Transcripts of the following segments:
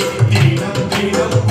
தினம் தினம்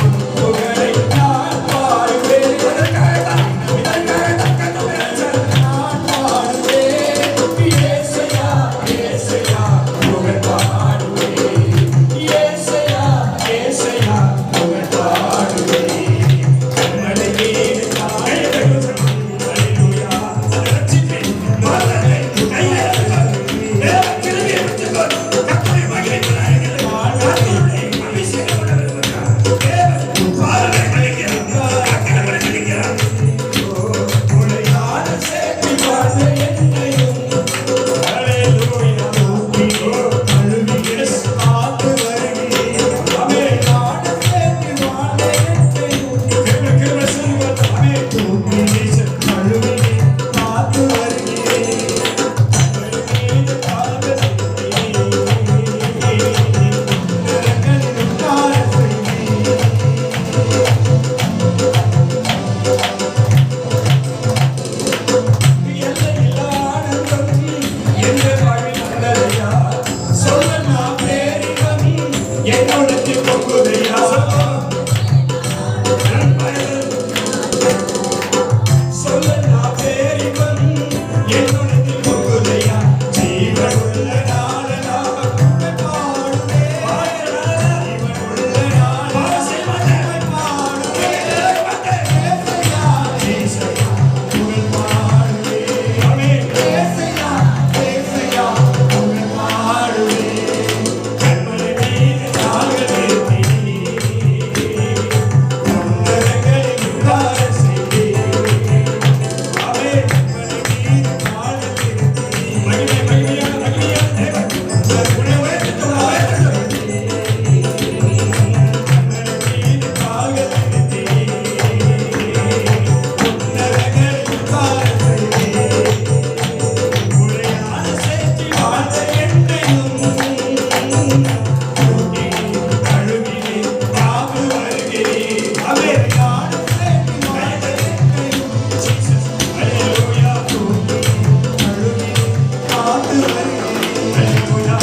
Aleluya.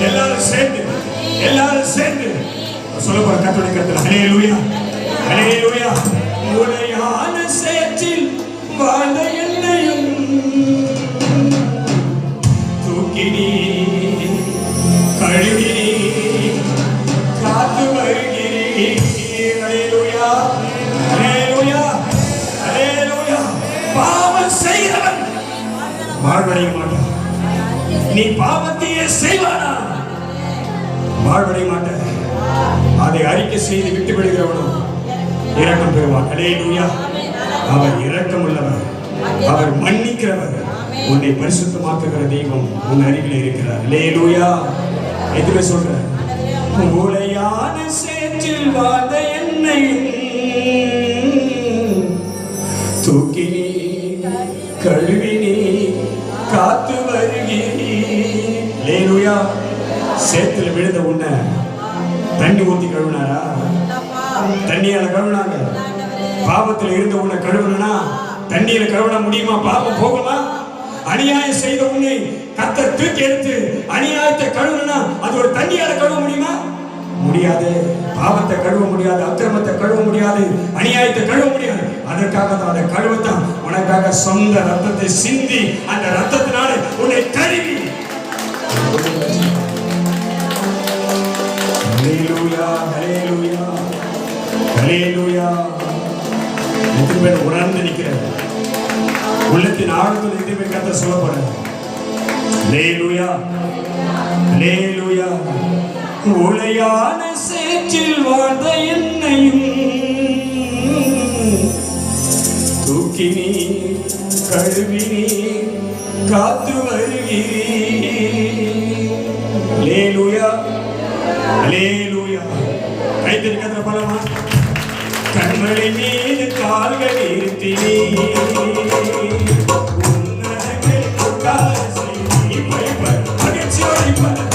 Él ascende. Él ascende. No solo por Aleluya. வாழ்வடைய மாட்டார் நீ பாவத்தையே செய்வானா? வாழ்வடைய மாட்ட அதை அறிக்கை செய்து விட்டு விடுகிறவனோ இரக்கம் பெறுவான். அலேலூயா. அவர் இரக்கம் உள்ளவர் அவர் மன்னிக்கிறவர். உன்னை பரிசுத்தமாக்குகிற தெய்வம் உன் அருகில் இருக்கிறார். அலேலூயா. எதுவே சொல்ற? மூளையான சேற்றில் வாழ்ந்த என்னை தூக்கி கழுவினே கழுவி நீ காத்து வருகிறீர். லேலுயா சேத்துல விழுந்த உன்னை தண்ணி ஊத்தி கழுவினாரா? தண்ணியால கழுவினாங்க. பாவத்துல இருந்த உன்னை கழுவுனா தண்ணியில கழுவிட முடியுமா? பாவம் போகுமா? அநியாயம் செய்த உன்னை கத்த தூக்கி எடுத்து அநியாயத்தை கழுவுனா அது ஒரு தண்ணியால கழுவ முடியுமா? முடியாது. பாவத்தை கழுவ முடியாது. அக்கிரமத்தை கழுவ முடியாது. அநியாயத்தை கழுவ முடியாது. அதற்காக தான் கழுவத்தான் உனக்காக சொந்த ரத்தத்தை சிந்தி அந்த ரத்தத்தினால உன்னை கழுவி. எத்தனை பேர் உணர்ந்து நிற்கிறார் உள்ளத்தின் ஆழத்தில் எத்தனை பேர் கத்த சொல்ல போறார் ஹalleluya. உளையான சேற்றில் வாழ்ந்த என்னையும் தூக்கி நீ கழுவி நீ காத்து வருகிறீர் லேலுயா லேலுயா. பலமா? கண்மணி மீது கால்கள் இருத்தி நீ உன்னதங்களில் மகிழ்ச்சியோடு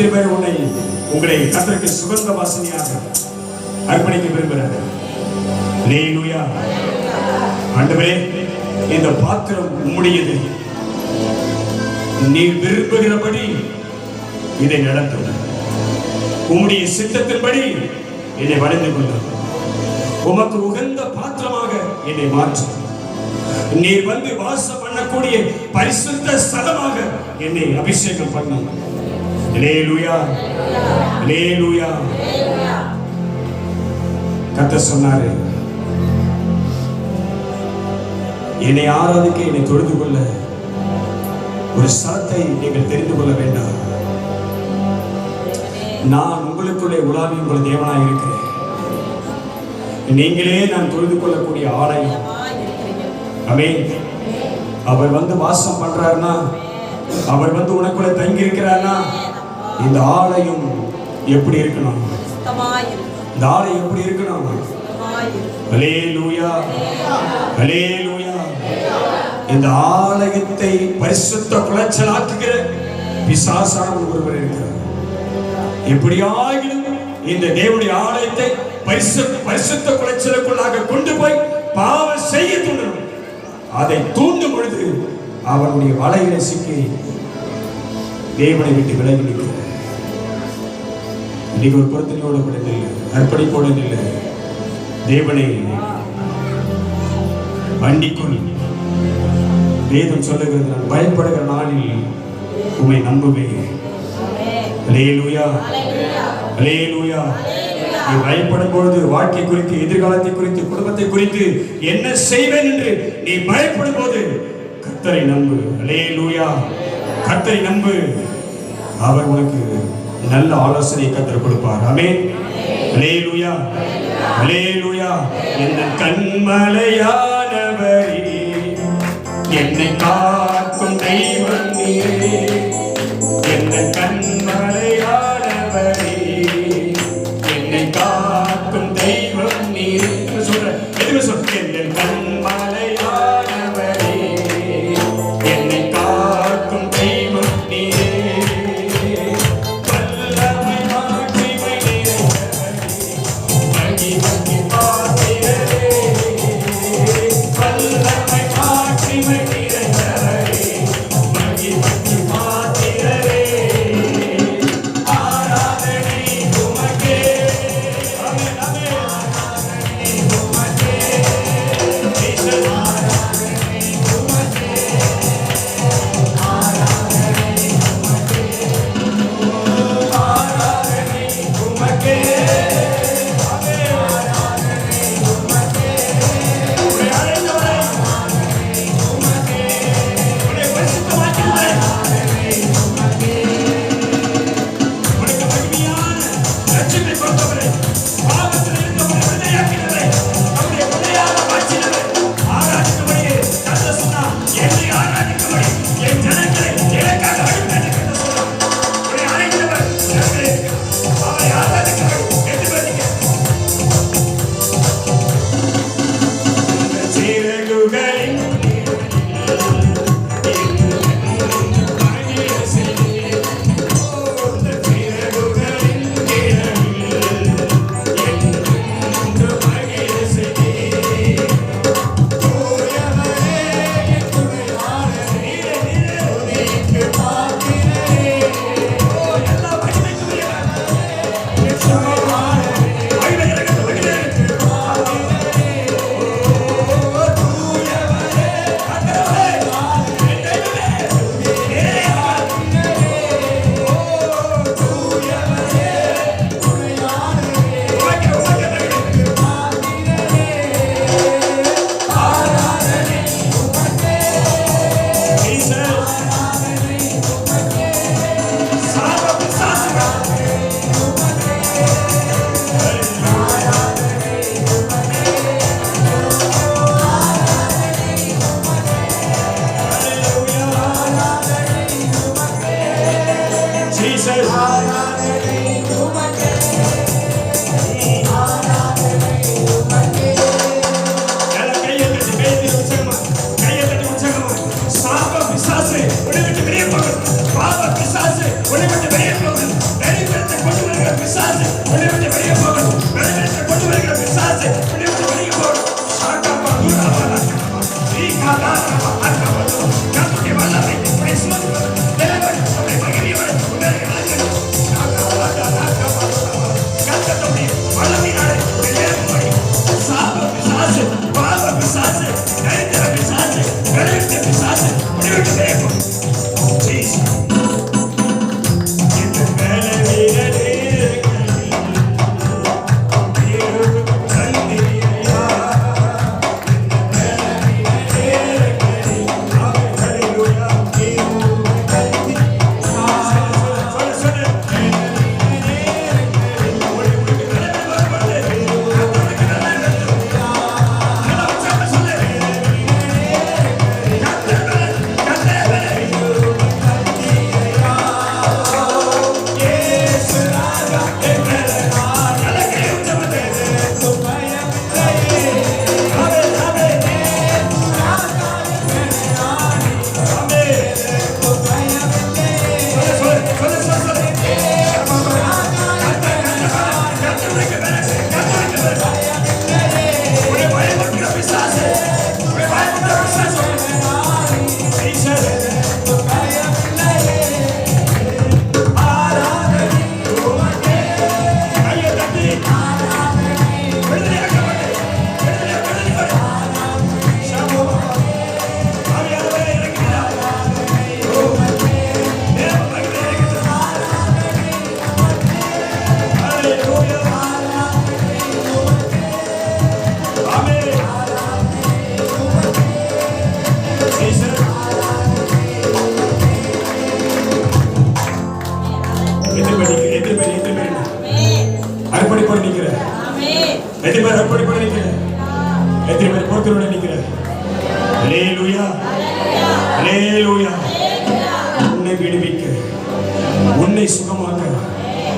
எத்தனை பேர் உன்னை உங்களை கத்தருக்கு சுகந்த வாசனையாக அர்ப்பணிக்க விரும்புகிறார். லேலுயா ஆண்டவரே இந்த பாத்திரம் உம்முடையது நீ விரும்புகிறபடி இதை நடத்தும். உம்முடைய சித்தத்தின்படி என்னை வளைந்து கொண்டார் உமக்கு உகந்த பாத்திரமாக என்னை மாற்றும் நீர் வந்து வாசம் பண்ணக்கூடிய பரிசுத்த ஸ்தலமாக என்னை அபிஷேகம் பண்ணும் லேலுயா லேலுயா கத்த சொன்னாரு என்னை ஆராதிக்க என்னை தொழுது கொள்ள ஒரு ஸ்தலத்தை நீங்கள் தெரிந்து கொள்ள வேண்டாம். நான் உங்களுக்குள்ளே உலாவி உங்கள் தேவனாக இருக்கிறேன். நீங்களே நான் தொழுது கொள்ளக்கூடிய ஆலயம். அமே அவர் வந்து வாசம் பண்றாருன்னா அவர் வந்து உனக்குள்ள தங்கி இருக்கிறார்னா இந்த ஆலயம் எப்படி இருக்கணும்? இந்த ஆலயம் எப்படி இருக்கணும்? ஹalleluya. ஹalleluya. இந்த ஆலயத்தை பரிசுத்த குலைச்சலாக்குகிற பிசாசான ஒருவர் இருக்கிறார். எப்படியாகிலும் இந்த தேவனுடைய ஆலயத்தை பரிசு பரிசுத்த குலைச்சலுக்குள்ளாக கொண்டு போய் பாவம் செய்ய தூண்டணும் அதை தூண்டும் பொழுது அவனுடைய வலையில சிக்கி தேவனை விட்டு விலகி நிற்கிறார். இன்னைக்கு ஒரு பொருத்தனையோட கூட இல்லை அர்ப்பணிப்போட இல்லை தேவனை வண்டிக்குள் வேதம் சொல்லுகிறது நான் பயப்படுகிற நாளில் உண்மை நம்புவேன். நீ பயப்படும் பொழுது வாழ்க்கை குறித்து எதிர்காலத்தை குறித்து குடும்பத்தை குறித்து என்ன செய்வேன் என்று நீ பயப்படும் போது கத்தரை நம்பு. அலேலூயா கத்தரை நம்பு. அவர் உனக்கு நல்ல ஆலோசனை கத்தர் கொடுப்பார். ஆமென். அலேலூயா அலேலூயா என்ன கண்மலையானவரே என்னை காக்கும் தெய்வம் நீரே என்ன கண்மலையானவரே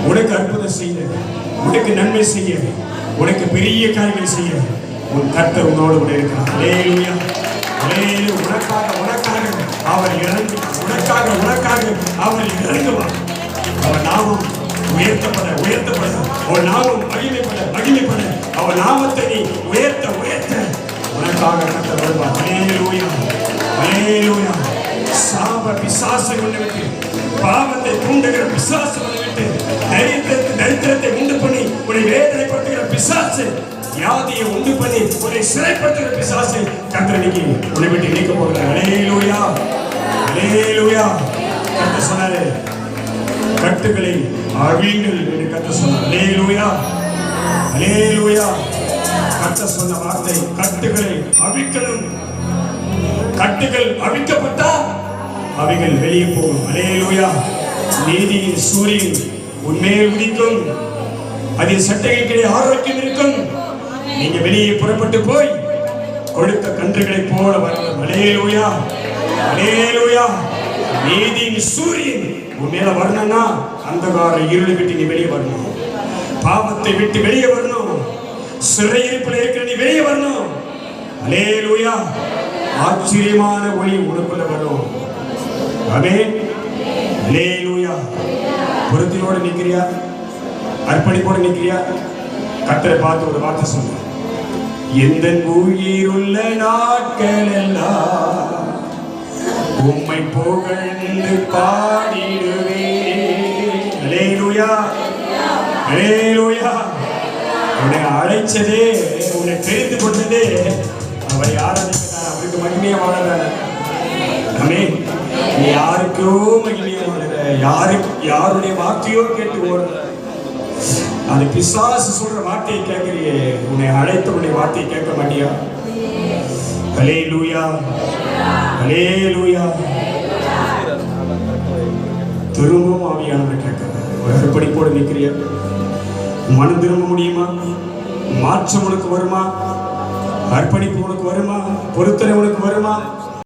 உனக்கு அற்புதம் செய்ய உனக்கு நன்மை செய்ய உனக்கு பெரிய காரியங்கள் செய்ய உன் கர்த்தர் உன்னோடு கூட இருக்கிறார். உனக்காக உனக்காக அவர் இறங்கி உனக்காக உனக்காக அவர் இறங்குவார். அவர் நாமம் உயர்த்தப்பட உயர்த்தப்பட அவர் நாமம் மகிமைப்பட மகிமைப்பட அவர் நாமத்தை நீ உயர்த்த உயர்த்த. உனக்காக கர்த்தர் வருவார். அலேலூயா அலேலூயா சாப பிசாசை கொண்டு பாவத்தை தூண்டுகிற பிசாசு வியாதியை உண்டு பண்ணி உன்னை சிறைப்படுத்துகிற பிசாசை கர்த்தர் இன்னைக்கு உன்னை விட்டு நீக்க போகிறார். ஹalleluya ஹalleluya கத்த சொன்னாரு கட்டுகளை அழிங்கள் என்று கத்த சொன்னார். ஹalleluya ஹalleluya கத்த சொன்ன வார்த்தை கட்டுகளை அவிக்கணும் கட்டுகள் அவிக்கப்பட்டா அவைகள் வெளியே போகும். அலேலூயா நீதியின் சூரியன் உண்மையில் உதிக்கும். அதில் சட்டைகளுக்கிடையே ஆரோக்கியம் இருக்கும். நீங்க வெளியே புறப்பட்டு போய் கொடுத்த கன்றுகளை போல வரணும் அலேலூயா அலேலூயா நீதியின் சூரியன் உன் மேல வரணும்னா அந்தகார இருளை விட்டு நீ வெளியே வரணும். பாவத்தை விட்டு வெளியே வரணும். சிறையிருப்பில் இருக்கிற நீ வெளியே வரணும். அலேலூயா ஆச்சரியமான ஒளி உனக்குள்ள வரும். ஆமென். அலேலூயா பொருத்தியோடு நிற்கிறியா அர்ப்பணிப்போடு நிற்கிறியா கத்தரை பார்த்து ஒரு வார்த்தை சொன்ன எந்த உயிருள்ள நாட்கள் எல்லாம் உம்மை புகழ்ந்து பாடிடுவே. உன்னை அழைச்சதே உன்னை தெரிந்து கொண்டதே அவரை ஆராதிக்கிறார். அவருக்கு மகிமையை வாழறாரு நீ யாருக்கோ மகிமையை வாழற யாருக்கு யாருடைய வார்த்தையோ கேட்டு ஓடுற அந்த பிசாசு சொல்ற வார்த்தையை கேட்கறியே. உன்னை அழைத்தவனுடைய வார்த்தையை கேட்க மாட்டியா? ஹலே லூயா ஹலே லூயா திரும்பவும் ஆவியானவர் கேட்கிறார் ஒரு அர்ப்பணிப்போடு நிற்கிறியா? மனம் திரும்ப முடியுமா? மாற்றம் உனக்கு வருமா? அர்ப்பணிப்பு உனக்கு வருமா? பொருத்தனை உனக்கு வருமா?